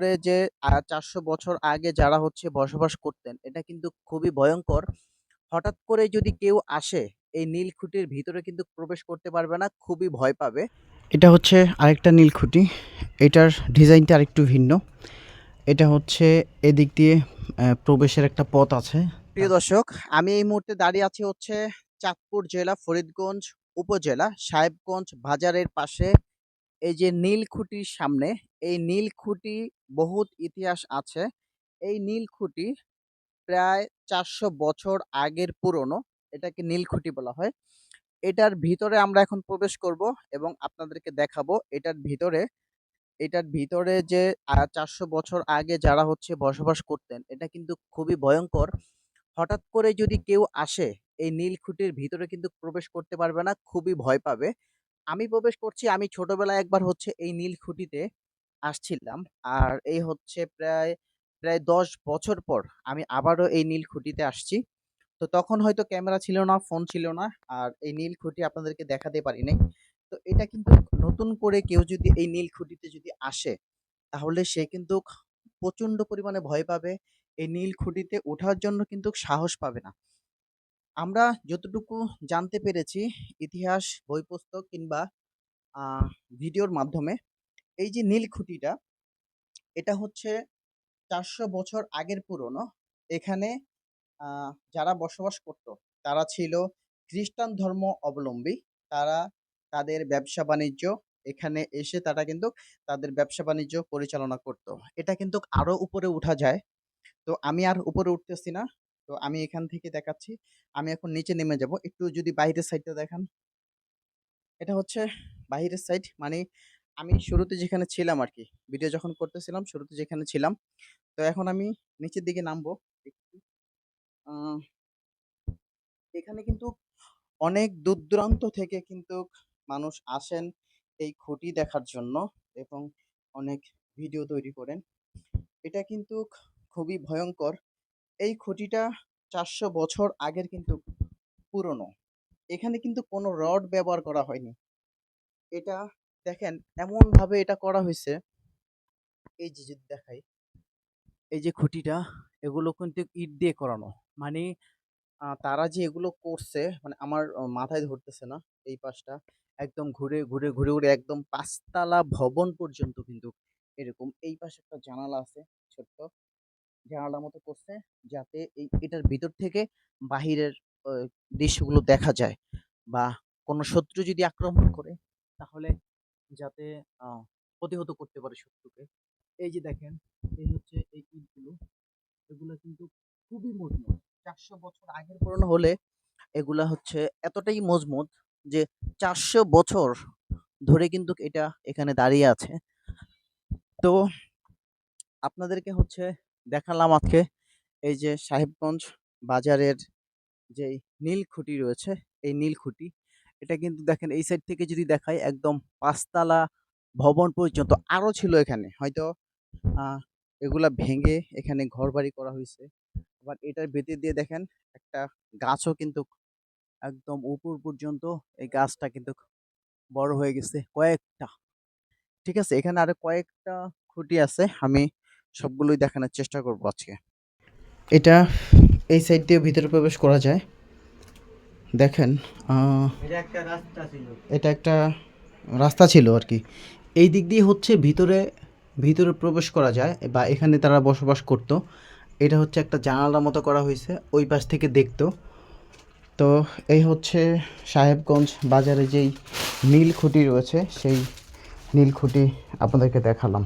উপরে যে চারশো বছর আগে যারা হচ্ছে বসবাস করতেন, এটা কিন্তু খুবই ভয়ঙ্কর হঠাৎ করে যদি কেউ আসে, এই নীলকুঠির ভিতরে কিন্তু প্রবেশ করতে পারবে না, খুবই ভয় পাবে। এটা হচ্ছে আরেকটা নীলখুঁটি এটার ডিজাইনটা আরেকটু ভিন্ন। এটা হচ্ছে এদিক দিয়ে প্রবেশের একটা পথ আছে। প্রিয় দর্শক, আমি এই মুহূর্তে দাঁড়িয়ে আছি হচ্ছে চাঁদপুর জেলা ফরিদগঞ্জ উপজেলা সাহেবগঞ্জ বাজারের পাশে। এই যে নীলকুঠির সামনে, এই নীলকুঠি বহুত ইতিহাস আছে। এই নীলকুঠি প্রায় ৪০০ বছর আগের পুরনো। এটাকে নীলকুঠি বলা হয়। এটার ভিতরে আমরা এখন প্রবেশ করব এবং আপনাদেরকে দেখাবো এটার ভিতরে এটার ভিতরে যে চারশো বছর আগে যারা হচ্ছে বসবাস করতেন, এটা কিন্তু খুবই ভয়ংকর। হঠাৎ করে যদি কেউ আসে, এই নীলকুঠির ভিতরে কিন্তু প্রবেশ করতে পারবে না, খুবই ভয় পাবে। আমি প্রবেশ করছি, আমি ছোটবেলায় একবার হচ্ছে এই নীলকুঠিতে আসছিলাম। আর এই হচ্ছে প্রায়, প্রায় ১০ বছর পর আমি আবারও এই নীলকুঠিতে আসছি। তো তখন হয়তো ক্যামেরা ছিল না, ফোন ছিল না। আর এই নীলকুঠি আপনাদেরকে দেখাতে পারি নাই। তো এটা কিন্তু নতুন করে কেউ যদি এই নীলকুঠিতে যদি আসে, তাহলে সে কিন্তু প্রচণ্ড পরিমাণে ভয় পাবে। এই নীলকুঠিতে ওঠার জন্য কিন্তু সাহস পাবে না। আমরা যতটুকু জানতে পেরেছি ইতিহাস, বই পুস্তক কিংবা ভিডিওর মাধ্যমে, এই যে নীল খুঁটিটা এটা হচ্ছে ৪০০ বছর আগের পুরনো। এখানে যারা বসবাস করত, তারা ছিল খ্রিস্টান ধর্ম অবলম্বী। তারা তাদের ব্যবসা-বাণিজ্য এখানে এসে তারা কিন্তু তাদের ব্যবসা-বাণিজ্য পরিচালনা করত। এটা কিন্তু আরও উপরে উঠা যায়। তো আমি আর উপরে উঠতেছি না। তো আমি এখান থেকে দেখাচ্ছি। আমি এখন নিচে নেমে যাব। একটু যদি বাইরের সাইডটা দেখান। এটা হচ্ছে বাহিরের সাইড। মানে আমি শুরুতে যেখানে ছিলাম আর কি ভিডিও যখন করতেছিলাম, শুরুতে যেখানে ছিলাম। তো এখন আমি নিচের দিকে নামবো। এখানে কিন্তু অনেক দূর-দূরান্ত থেকে কিন্তু মানুষ আসেন এই খুঁটি দেখার জন্য এবং অনেক ভিডিও তৈরি করেন। এটা কিন্তু খুবই ভয়ঙ্কর এই খুঁটিটা ৪০০ বছর আগের কিন্তু পুরনো। এখানে কিন্তু কোনো রড ব্যবহার করা হয়নি। এটা দেখেন এমনভাবে এটা করা হয়েছে এই যে যদি দেখাই, এই যে খুঁটিটা, এগুলো কিন্তু ইট দিয়ে করানো। মানে তারা যে এগুলো করছে, মানে আমার মাথায় ধরতেছে না এই পাশটা। একদম ঘুরে, ঘুরে, ঘুরে, ঘুরে একদম পাঁচতলা ভবন পর্যন্ত কিন্তু এরকম। এই পাশে একটা জানালা আছে ছোট্ট। জানালার মতো করছে যাতে এই এটার ভিতর থেকে বাহিরের দৃশ্যগুলো দেখা যায়। বা কোনো শত্রু যদি আক্রমণ করে, তাহলে যাতে প্রতিহত করতে পারে শত্রুকে। এই যে দেখেন, এই হচ্ছে এই ইটগুলো। এগুলা কিন্তু খুবই মজবুত। ৪০০ বছর আগের পুরনো হলে এগুলা হচ্ছে এতটাই মজবুত যে ৪০০ বছর ধরে কিন্তু এটা এখানে দাঁড়িয়ে আছে। তো আপনাদেরকে হচ্ছে দেখালাম আজকে এই যে সাহেবগঞ্জ বাজারের যে নীল খুঁটি রয়েছে, এই নীলকুঠি। এটা কিন্তু দেখেন এই সাইড থেকে যদি দেখাই একদম পাঁচতলা ভবন পর্যন্ত আরও ছিল এখানে। হয়তো এগুলা ভেঙে এখানে ঘরবাড়ি করা হয়েছে আবার এটার ভেতর দিয়ে দেখেন একটা গাছও কিন্তু একদম উপর পর্যন্ত এই গাছটা কিন্তু বড় হয়ে গেছে কয়েকটা। ঠিক আছে? এখানে আরও কয়েকটা খুঁটি আছে। আমি সবগুলোই দেখানোর চেষ্টা করব আজকে। এটা এই সাইড দিয়ে ভিতরে প্রবেশ করা যায়। দেখেন এটা একটা রাস্তা ছিল। এটা একটা রাস্তা ছিল আরকি। এই দিক দিয়ে হচ্ছে ভিতরে, ভিতরে প্রবেশ করা যায় বা এখানে তারা বসবাস করত। এটা হচ্ছে একটা জানালার মতো করা হয়েছে ওই পাশ থেকে দেখতো। তো এই হচ্ছে সাহেবগঞ্জ বাজারে যেই নীল খুঁটি রয়েছে, সেই নীলকুঠি আপনাদেরকে দেখালাম।